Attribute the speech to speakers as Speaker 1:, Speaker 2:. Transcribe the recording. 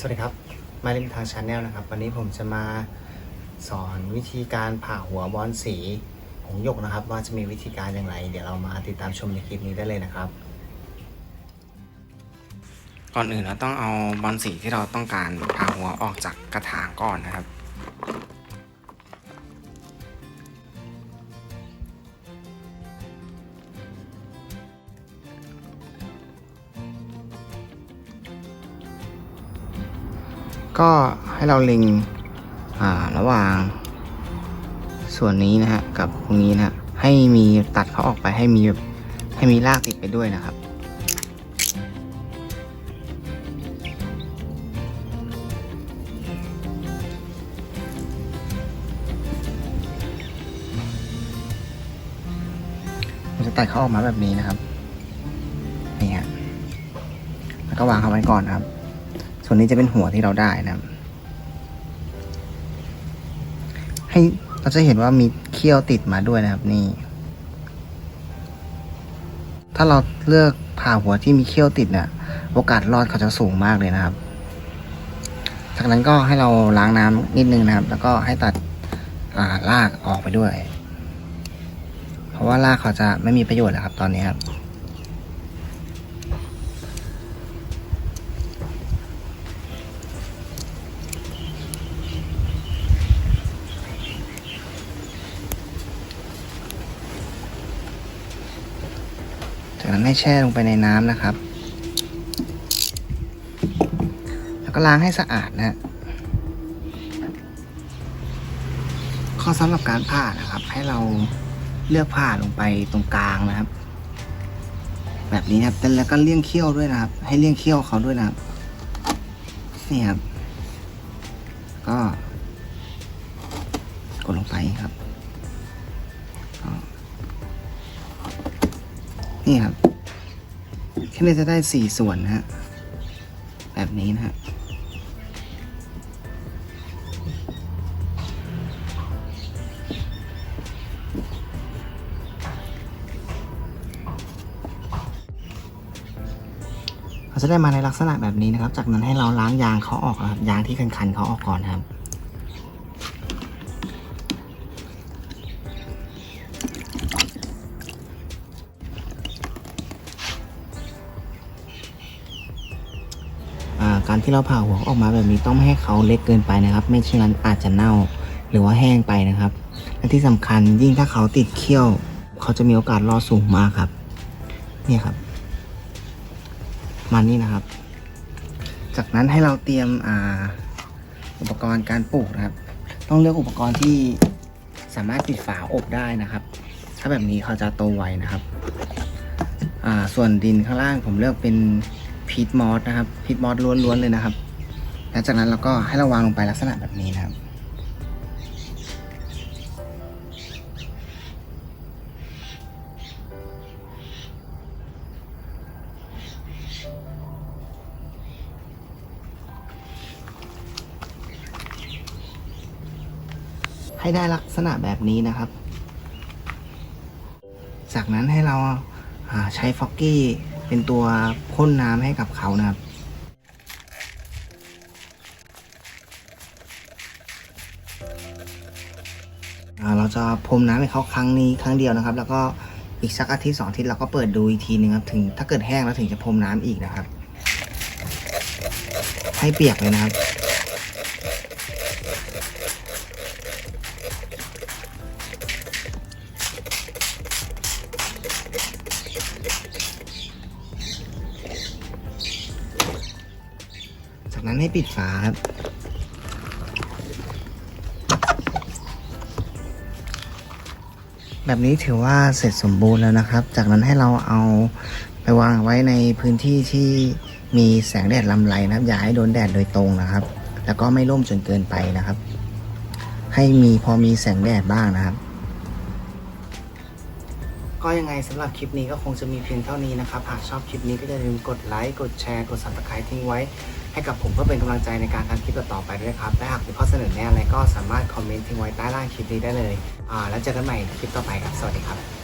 Speaker 1: สวัสดีครับ มาริมทางชาแนลนะครับ วันนี้ผมจะมาสอนวิธีการผ่าหัวบอลสีหงหยกนะครับ ว่าจะมีวิธีการอย่างไร เดี๋ยวเรามาติดตามชมในคลิปนี้ได้เลยนะครับ
Speaker 2: ก่อนอื่นเราต้องเอาบอลสีที่เราต้องการผ่าหัวออกจากกระถางก่อนนะครับ ก็ให้เราเล็งอ่าระหว่าง ส่วนนี้นะฮะกับตรงนี้นะฮะให้มีตัดเขาออกไปให้มีให้มีรากติดไปด้วยนะครับผมจะตัดเขาออกมาแบบนี้นะครับนี่ฮะแล้วก็วางเขาไว้ก่อนครับ ส่วนนี้จะเป็นหัวที่เราได้นะครับ ให้เราจะเห็นว่ามีเขี้ยวติดมาด้วยนะครับนี่ ถ้าเราเลือกผ่าหัวที่มีเขี้ยวติดเนี่ยโอกาสรอดเขาจะสูงมากเลยนะครับ จากนั้นก็ให้เราล้างน้ำนิดนึงนะครับ แล้วก็ให้ตัดอ่ารากออกไปด้วย เพราะว่ารากเขาจะไม่มีประโยชน์แล้วครับ ตอนนี้ครับ จากนั้น ให้แช่ลงไปในน้ำนะครับ แล้วก็ล้างให้สะอาดนะข้อสำหรับการผ่านะครับ ให้เราเลือกผ่าลงไปตรงกลางนะครับ แบบนี้นะครับแล้วก็เลี่ยงเขี้ยวด้วยนะครับ ให้เลี่ยงเขี้ยวเขาด้วยนะครับนี่ครับ ก็กดลงไปครับนี่ครับ แค่นี้จะได้สี่ส่วนนะฮะ แบบนี้นะฮะเราจะได้มาในลักษณะแบบนี้นะครับ จากนั้นให้เราล้างยางเขาออกนะครับ ยางที่คันๆเขาออกก่อนครับ การที่เราผ่าหัวออกมาแบบนี้ต้องไม่ให้เขาเล็กเกินไปนะครับ ไม่เช่นนั้นอาจจะเน่าหรือว่าแห้งไปนะครับ และที่สำคัญยิ่งถ้าเขาติดเขี้ยว เขาจะมีโอกาสรอดสูงมากครับเนี่ยครับ มานี่นะครับ จากนั้นให้เราเตรียมออุปกรณ์การปลูกนะครับ ต้องเลือกอุปกรณ์ที่สามารถปิดฝาอบได้นะครับ ถ้าแบบนี้เขาจะโตไวนะครับ ส่วนดินข้างล่างผมเลือกเป็น พีทมอสนะครับพีทมอสล้วนๆเลยนะครับแล้วจากนั้นเราก็ให้เราวางลงไปลักษณะแบบนี้นะครับ ให้ได้ลักษณะแบบนี้นะครับ จากนั้นให้เราอ่าใช้ฟอกกี้ เป็นตัวพ่นน้ำให้กับเขานะครับเราจะพรมน้ำให้เขาครั้งนี้ครั้งเดียวนะครับ แล้วก็อีกสักอาทิตย์สองอาทิตย์เราก็เปิดดูอีกทีหนึ่งครับถึงถ้าเกิดแห้งแล้วถึงจะพรมน้ำอีกนะครับ ให้เปียกเลยนะครับ ให้ปิดฝาครับ แบบนี้ถือว่าเสร็จสมบูรณ์แล้วนะครับ จากนั้นให้เราเอาไปวางไว้ในพื้นที่ที่มีแสงแดดลำไรนะครับ อย่าให้โดนแดดโดยตรงนะครับ แล้วก็ไม่ร่มจนเกินไปนะครับ ให้มีพอมีแสงแดดบ้างนะครับ ก็ยังไงสำหรับคลิปนี้ก็คงจะมีเพียงเท่านี้นะครับ หากชอบคลิปนี้ก็อย่าลืมกดไลค์ กดแชร์ กดสับสไครต์ทิ้งไว้ ให้กับผมเพื่อเป็นกำลังใจในการทำคลิปต่อๆไปด้วยครับ และหากมีข้อเสนอแนะอะไรก็สามารถคอมเมนต์ทิ้งไว้ใต้ล่างคลิปนี้ได้เลย อ่า แล้วเจอกันใหม่คลิปต่อไปครับ สวัสดีครับ